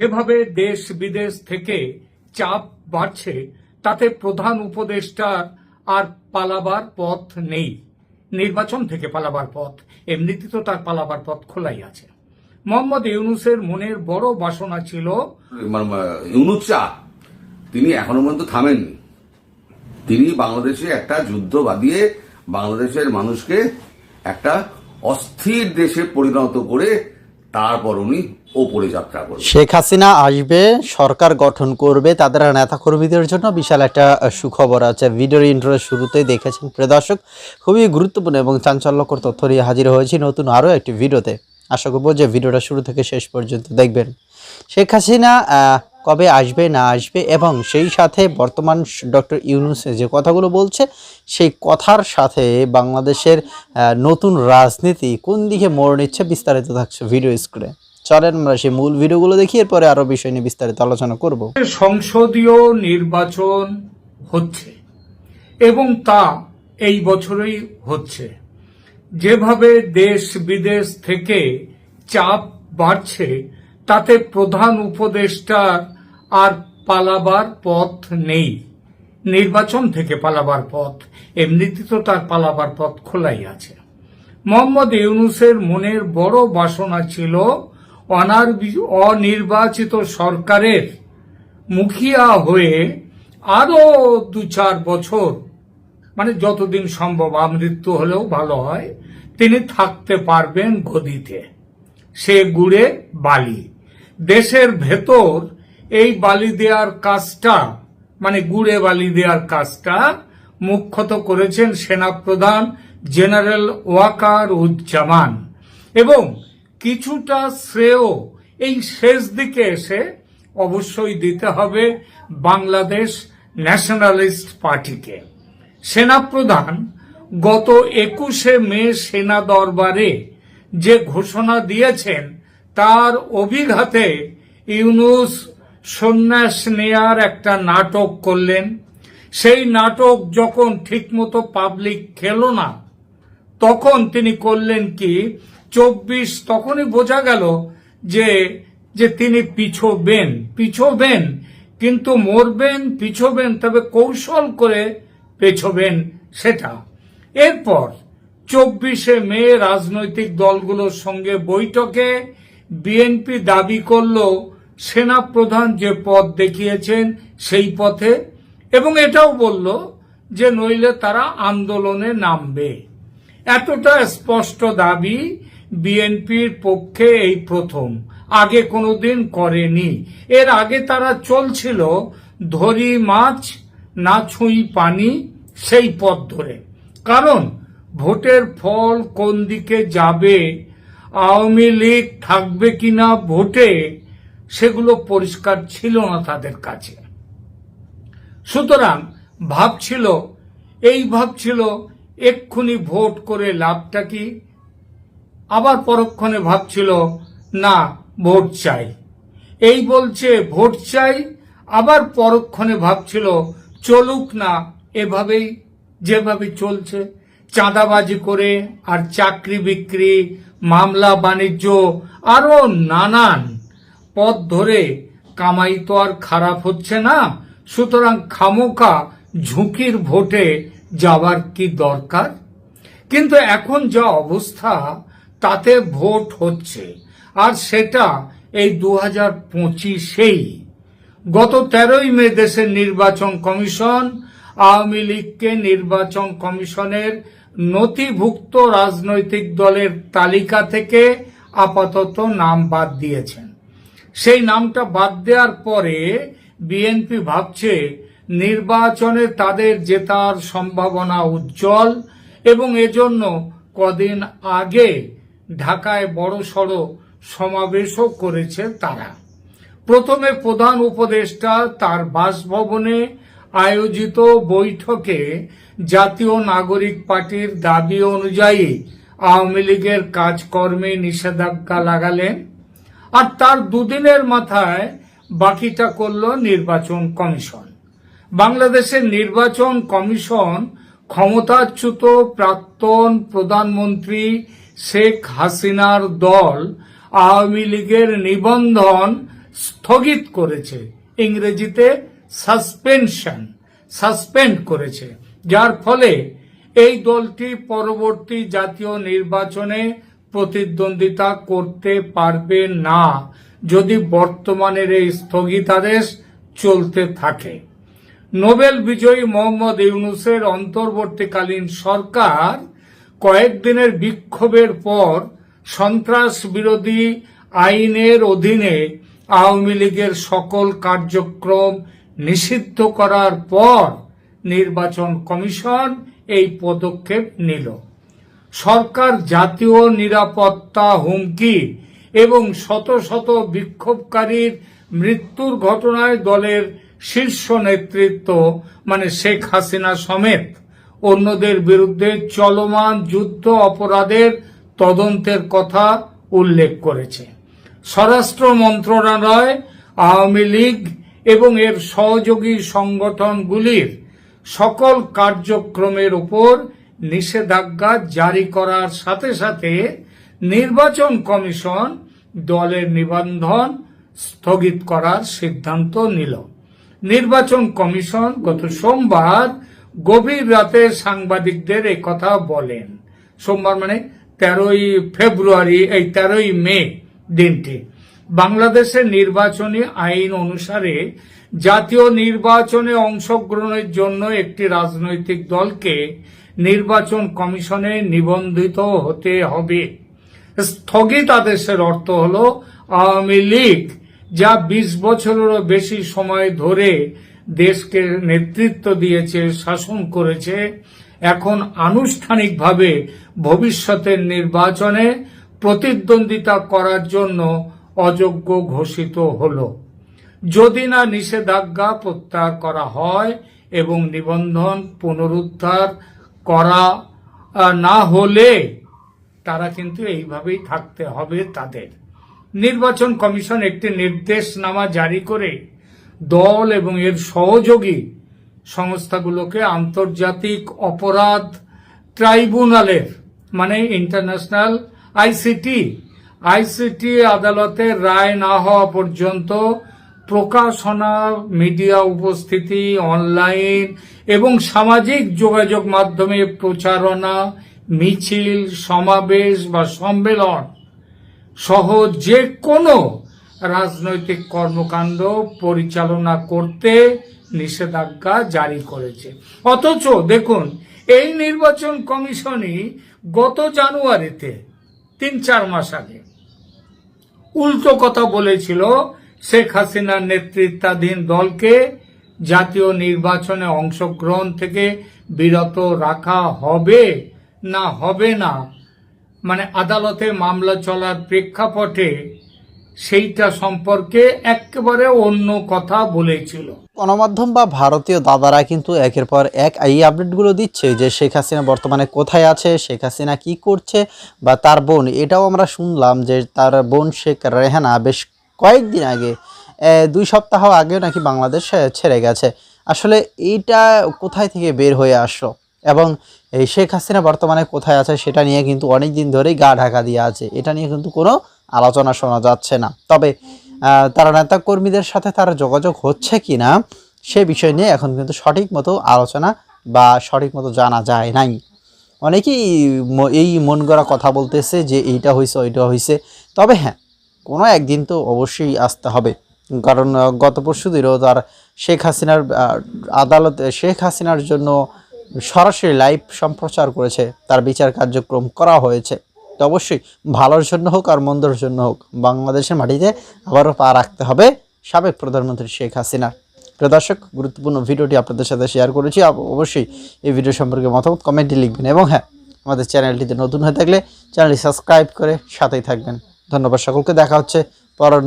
যেভাবে দেশ বিদেশ থেকে চাপ বাড়ছে, তাতে প্রধান উপদেষ্টার আর পালাবার পথ নেই। নির্বাচন থেকে পালাবার পথ, এমনিতে তো তার পালাবার পথ খোলাই আছে। মোহাম্মদ ইউনুসের মনের বড় বাসনা ছিল ইউনুস শাহ তিনি এখনও পর্যন্ত থামেননি। তিনি বাংলাদেশে একটা যুদ্ধ বাদিয়ে বাংলাদেশের মানুষকে একটা অস্থির দেশে পরিণত করে তারপর উনি ওপরে যাত্রা করবে শেখ হাসিনা আসবে, সরকার গঠন করবে, তাদের নেতাকর্মীদের জন্য বিশাল একটা সুখবর আছে। ভিডিওর ইন্ট্রোর শুরুতেই দেখেছেন প্রিয় দর্শক, খুবই গুরুত্বপূর্ণ এবং চাঞ্চল্যকর তথ্য নিয়ে হাজির হয়েছি নতুন আরও একটি ভিডিওতে। আশা করব যে ভিডিওটা শুরু থেকে শেষ পর্যন্ত দেখবেন। শেখ হাসিনা কবে আসবে, না আসবে এবং সেই সাথে বর্তমান ডক্টর ইউনুসে যে কথাগুলো বলছে, সেই কথার সাথে বাংলাদেশের নতুন রাজনীতি কোন দিকে মোড় নিচ্ছে বিস্তারিত থাকছে ভিডিও স্ক্রিনে। চলেন আমরা সেই মূল ভিডিওগুলো দেখি, এরপরে আরও বিষয় নিয়ে বিস্তারিত আলোচনা করব। সংসদীয় নির্বাচন হচ্ছে এবং তা এই বছরই হচ্ছে। যেভাবে দেশ বিদেশ থেকে চাপ বাড়ছে, তাতে প্রধান উপদেষ্টার আর পালাবার পথ নেই। নির্বাচন থেকে পালাবার পথ, এমনিতে তো তার পালাবার পথ খোলাই আছে। মোহাম্মদ ইউনুসের মনের বড় বাসনা ছিল অনার- অনির্বাচিত সরকারের মুখিয়া হয়ে আরও দু চার বছর মানে যতদিন সম্ভব আমৃত্যু হলেও ভালো হয়, তিনি থাকতে পারবেন গদিতে। সে গুড়ে বালি। দেশের ভেতর এই বালি দেওয়ার কাজটা মানে গুড়ে বালি দেওয়ার কাজটা মুখ্যত করেছেন সেনাপ্রধান জেনারেল ওয়াকার উজ্জামান। এবং কিছুটা শ্রেয় এই শেষ দিকে এসে অবশ্যই দিতে হবে বাংলাদেশ ন্যাশনালিস্ট পার্টিকে। সেনাপ্রধান, গত একুশে মে সেনা দরবারে যে ঘোষণা দিয়েছেন, তার অভিঘাতে ইউনুস সন্ন্যাস নেয়ার একটা নাটক করলেন। সেই নাটক যখন ঠিকমতো পাবলিক খেলো না, তখন তিনি করলেন কি, চব্বিশ তখনই বোঝা গেল যে যে তিনি পিছোবেন পিছোবেন, কিন্তু মরবেন, পিছোবেন, তবে কৌশল করে পেছবেন সেটা। এরপর চব্বিশে মে রাজনৈতিক দলগুলোর সঙ্গে বৈঠকে বিএনপি দাবি করল সেনাপ্রধান যে পথ দেখিয়েছেন সেই পথে, এবং এটাও বলল যে নইলে তারা আন্দোলনে নামবে। এতটা স্পষ্ট দাবি বিএনপির পক্ষে এই প্রথম, আগে কোনোদিন করেনি। এর আগে তারা চলছিল ধরি মাছ, না ছুঁই পানি, সেই পথ ধরে। কারণ ভোটের ফল কোন দিকে যাবে, আওয়ামী লীগ থাকবে কিনা ভোটে সেগুলো পরিষ্কার ছিল না তাদের কাছে। সুতরাং ভাবছিল এই ভাবছিল এক্ষুনি ভোট করে লাভটা কি? আবার পরক্ষণে ভাবছিল না, ভোট চাই। এই বলছে, ভোট চাই, আবার পরক্ষণে ভাবছিল চলুক না, এভাবেই, যেভাবে চলছে, চাঁদাবাজি করে আর চাকরি বিক্রি, মামলা বাণিজ্য, আরও নানান পথ ধরে কামাই তো আর খারাপ হচ্ছে না, সুতরাং খামোকা ঝুঁকির ভোটে যাবার কি দরকার? কিন্তু এখন যা অবস্থা, তাতে ভোট হচ্ছে, আর সেটা এই দু হাজার পঁচিশেই। গত তেরোই মে দেশের নির্বাচন কমিশন, আওয়ামী লীগকে নির্বাচন কমিশনের নথিভুক্ত রাজনৈতিক দলের তালিকা থেকে আপাতত নাম বাদ দিয়েছেন। সেই নামটা বাদ দেওয়ার পরে বিএনপি ভাবছে নির্বাচনে তাদের জেতার সম্ভাবনা উজ্জ্বল এবং এজন্য কদিন আগে ঢাকায় বড় সড়ো সমাবেশও করেছে তারা। প্রথমে প্রধান উপদেষ্টা তার বাসভবনে আয়োজিত বৈঠকে জাতীয় নাগরিক পার্টির দাবি অনুযায়ী আওয়ামী লীগের কাজকর্মে নিষেধাজ্ঞা লাগালেন। আর তার দুদিনের মাথায় বাকিটা করল নির্বাচন কমিশন। বাংলাদেশের নির্বাচন কমিশন ক্ষমতাচ্যুত প্রাক্তন প্রধানমন্ত্রী শেখ হাসিনার দল আওয়ামী লীগের নিবন্ধন স্থগিত করেছে। ইংরেজিতে সাসপেনশন, সাসপেন্ড করেছে। যার ফলে এই দলটি পরবর্তী জাতীয় নির্বাচনে প্রতিদ্বন্দ্বিতা করতে পারবে না যদি বর্তমানের এই স্থগিতাদেশ চলতে থাকে। নোবেল বিজয়ী মোহাম্মদ ইউনুসের অন্তর্বর্তীকালীন সরকার কয়েকদিনের বিক্ষোভের পর সন্ত্রাস বিরোধী আইনের অধীনে আওয়ামী লীগের সকল কার্যক্রম নিষিদ্ধ করার পর নির্বাচন কমিশন এই পদক্ষেপ নিল। সরকার জাতীয় নিরাপত্তা হুমকি এবং শত শত বিক্ষোভকারীর মৃত্যুর ঘটনায় দলের শীর্ষ নেতৃত্ব মানে শেখ হাসিনা সমেত অন্যদের বিরুদ্ধে চলমান যুদ্ধ অপরাধের তদন্তের কথা উল্লেখ করেছে। স্বরাষ্ট্র মন্ত্রণালয়, আওয়ামী লীগ এবং এর সহযোগী সংগঠনগুলির সকল কার্যক্রমের উপর নিষেধাজ্ঞা জারি করার সাথে সাথে নির্বাচন কমিশন দলের নিবন্ধন স্থগিত করার সিদ্ধান্ত নিল। নির্বাচন কমিশন গত সোমবার গভীর রাতে সাংবাদিকদের কথা বলেন। সোমবার মানে তেরোই ফেব্রুয়ারি, এই তেরোই মে দিনটি। বাংলাদেশের নির্বাচনী আইন অনুসারে জাতীয় নির্বাচনে অংশগ্রহণের জন্য একটি রাজনৈতিক দলকে নির্বাচন কমিশনে নিবন্ধিত হতে হবে। স্থগিত আদেশের অর্থ হল আওয়ামী লীগ, যা বিশ বছরেরও বেশি সময় ধরে দেশকে নেতৃত্ব দিয়েছে, শাসন করেছে। এখন আনুষ্ঠানিকভাবে ভবিষ্যতের নির্বাচনে প্রতিদ্বন্দ্বিতা করার জন্য অযোগ্য ঘোষিত হল। যদি না নিষেধাজ্ঞা প্রত্যাহার করা হয় এবং নিবন্ধন পুনরুদ্ধার করা না হলে তারা কিন্তু এইভাবেই থাকতে হবে তাদের। নির্বাচন কমিশন একটি নির্দেশনামা জারি করে দল এবং এর সহযোগী সংস্থাগুলোকে আন্তর্জাতিক অপরাধ ট্রাইব্যুনালের মানে ইন্টারন্যাশনাল আইসিটি আইসিটি আদালতের রায় না হওয়া পর্যন্ত প্রকাশনা, মিডিয়া উপস্থিতি, অনলাইন এবং সামাজিক যোগাযোগ মাধ্যমে প্রচারণা, মিছিল, সমাবেশ বা সম্মেলন সহ যে কোনো রাজনৈতিক কর্মকাণ্ড পরিচালনা করতে নিষেধাজ্ঞা জারি করেছে। অথচ দেখুন, এই নির্বাচন কমিশনই গত জানুয়ারিতে, তিন চার মাস আগে, উল্টো কথা বলেছিল শেখ হাসিনার নেতৃত্বাধীন দলকে জাতীয় নির্বাচনে অংশগ্রহণ থেকে বিরত রাখা হবে না হবে না? মানে আদালতে মামলা চলার প্রেক্ষাপটে সেইটা সম্পর্কে একেবারে অন্য কথা বলেছিল। গণমাধ্যম বা ভারতীয় দাদারা কিন্তু একের পর এক এই আপডেটগুলো দিচ্ছে যে শেখ হাসিনা বর্তমানে কোথায় আছে, শেখ হাসিনা কি করছে বা তার বোন। এটাও আমরা শুনলাম যে তার বোন শেখ রেহানা বেশ কয়েকদিন আগে দুই সপ্তাহ আগেও নাকি বাংলাদেশ ছেড়ে গেছে। আসলে এইটা কোথায় থেকে বের হয়ে আসলো? এবং এই শেখ হাসিনা বর্তমানে কোথায় আছে সেটা নিয়ে কিন্তু অনেক দিন ধরেই গা ঢাকা দিয়ে আছে। এটা নিয়ে কিন্তু কোনো আলোচনা শোনা যাচ্ছে না। তবে তার নেতা কর্মীদের সাথে তার যোগাযোগ হচ্ছে কি না সে বিষয় নিয়ে এখন কিন্তু সঠিক মতো আলোচনা বা সঠিক মতো জানা যায় নাই। অনেকেই এই মন গড়া কথা বলতেছে যে এইটা হয়েছে ওইটা হয়েছে তবে হ্যাঁ কোনো একদিন তো অবশ্যই আসতে হবে। কারণ গত পরশু দিনও তার শেখ হাসিনার আদালত, শেখ হাসিনার জন্য সরাসরি লাইভ সম্প্রচার করেছে। তার বিচার কার্যক্রম করা হয়েছে। তো অবশ্যই ভালোর জন্য হোক আর মন্দর জন্য হোক, বাংলাদেশের মাটিতে আবারও পা রাখতে হবে সাবেক প্রধানমন্ত্রী শেখ হাসিনা প্রিয় দর্শক, গুরুত্বপূর্ণ ভিডিওটি আপনাদের সাথে শেয়ার করেছি। অবশ্যই এই ভিডিও সম্পর্কে মতামত কমেন্টে লিখবেন। এবং হ্যাঁ আমাদের চ্যানেলটিতে নতুন হয়ে থাকলে চ্যানেলটি সাবস্ক্রাইব করে সাথেই থাকবেন। ধন্যবাদ সকলকে। দেখা হচ্ছে পরের